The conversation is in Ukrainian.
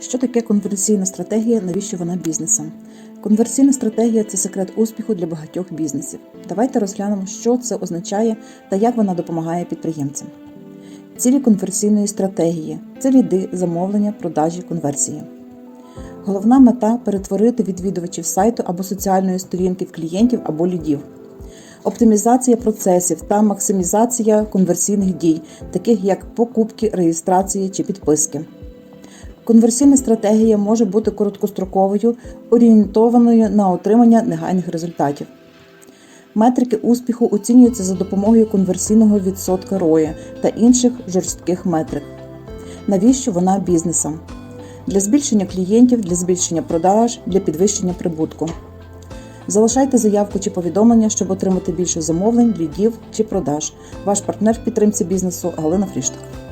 Що таке конверсійна стратегія? Навіщо вона бізнесам? Конверсійна стратегія це секрет успіху для багатьох бізнесів. Давайте розглянемо, що це означає та як вона допомагає підприємцям. Цілі конверсійної стратегії це ліди, замовлення, продажі, конверсії. Головна мета перетворити відвідувачів сайту або соціальної сторінки в клієнтів або лідів. Оптимізація процесів та максимізація конверсійних дій, таких як покупки, реєстрації чи підписки. Конверсійна стратегія може бути короткостроковою, орієнтованою на отримання негайних результатів. Метрики успіху оцінюються за допомогою конверсійного відсотка ROI та інших жорстких метрик. Навіщо вона бізнесам? Для збільшення клієнтів, для збільшення продаж, для підвищення прибутку. Залишайте заявку чи повідомлення, щоб отримати більше замовлень, лідів чи продаж. Ваш партнер в підтримці бізнесу Галина Фріштак.